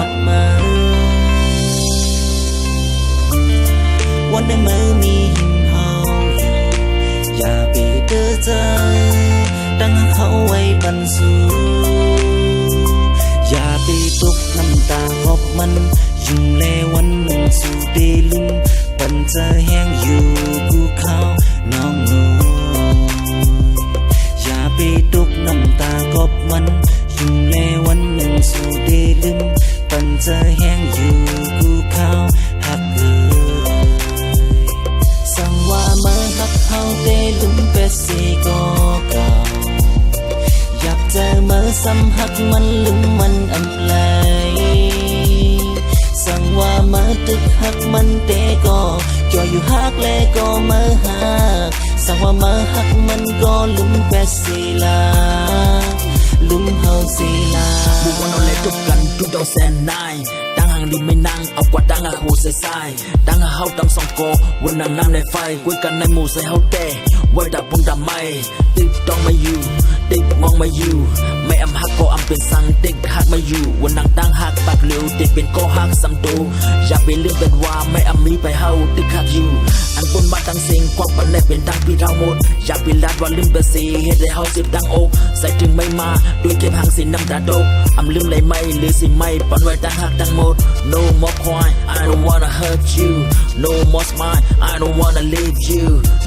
อดมาวันได้นมือมีหิมเฮาอยู่อย่าไปเด้อใจดังเขาไว้บันสูอย่าไปตกน้ำตาขอบมันยุ่งแลวันหนึ่งสู่เดลืมปันจะแห้งอยู่กูเขาน้องหนูอย่าไปตกน้ำตากอบมันยุ่งแลวันหนึ่งสู่เดลืม ปันจะแห้งอยู่กูเขาหักเอ่ยสั่งว่าเมื่อฮักเขาได้ลืมเป็ดสีก็เก่าอยากเจอเมื่อซ้ำฮักมันลืมมันอำไลสั่งว่าเมื่อตึกฮักมันเตก็จ่ออยู่ฮักและก็เมื่อฮักสั่งว่าเมื่อฮักมันก็ลืมเป็ดสีลาลืมเฮาสีลา บุกวันเอาเล็กจบกันทุกดอกแสนนายกันในห่างดีไม่นั่เอาก ว่าตั้งหาหูใส่ใส่ตั้งหาเฮาตั้งสองโกวันนั้นน้ำในไฟคุยกันในหมู่ใส่เดับปุ่งดับไม่ติดต้องมาอยู่ติดมองมาอยู่ไม่อำฮักก็อำเป็นสังติดฮักมาอยู่วันนังตั้งฮักปากเหลวติดเป็นก็ฮักสำตูอย่าไปเรื่องเป็นว่าไม่อำมีไปเฮาติดฮักอยู่อันบนมาตั้งสิงความปันในเป็นตั้งพี่เราหมดอย่าไปลาดว่าลืมเป็นสีเฮ็ดให้เฮาสิบตั้งอกใส่ถึงไม่มาด้วยเก็บหางสินน้ำตาดกอำลืมเลยไหมหรือสิไม่ปันไว้ตั้งฮักตั้งหมด no more cry I don't wanna hurt you no more smile I don't wanna leave you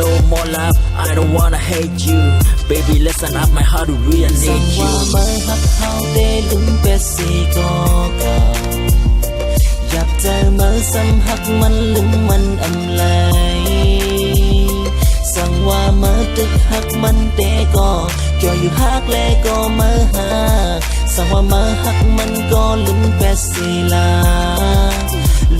no more love I don't wanna hate you baby listen up my heart really สั่ง need ว่า you เมื่อฮักเขาได้ลืมเป็ดสีก็เก่าอยากเจอเมื่อซ้ำฮักมันลืมมันอำไลสั่งว่าเมื่อตึกฮักมันเตก็จ่ออยู่ฮักแ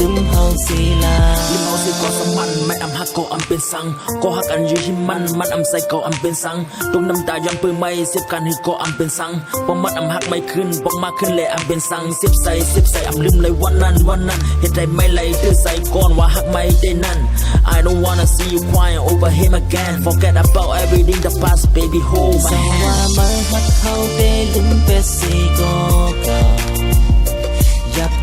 ละก็เอฮักสั่งว่าเมื่อฮักมันสีลาลืมเฮาสีลาลิมเอาสิก็สมันไม่อำฮักก็อำเป็นสังก็ฮักกันอยู่ที่มันมันอำใส่ก็อำเป็นสังตุ่มน้ำตายอมปืนไม่เสียบกันให้ก็อำเป็นสังปองมันอำฮักไม่ขึ้นปองมาขึ้นเลยอำเป็นสังเสียบใส่เสียบใส่อำลืมเลยวันนั้นวันนั้นเหตุใดไม่ไหลตื้อใส่ก่อนว่าฮักไม่ได้นั่น I don't wanna see you crying over him again forget about everything the past baby hold my hand ว่าเมื่อฮักเขาได้ลืมเป็ดสีก่อน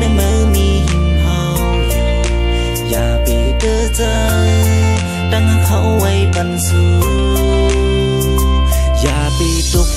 ในมือมีหิมเฮาอย่าปเดือใจตั้งเขาไว้บรนสูอย่าไปตก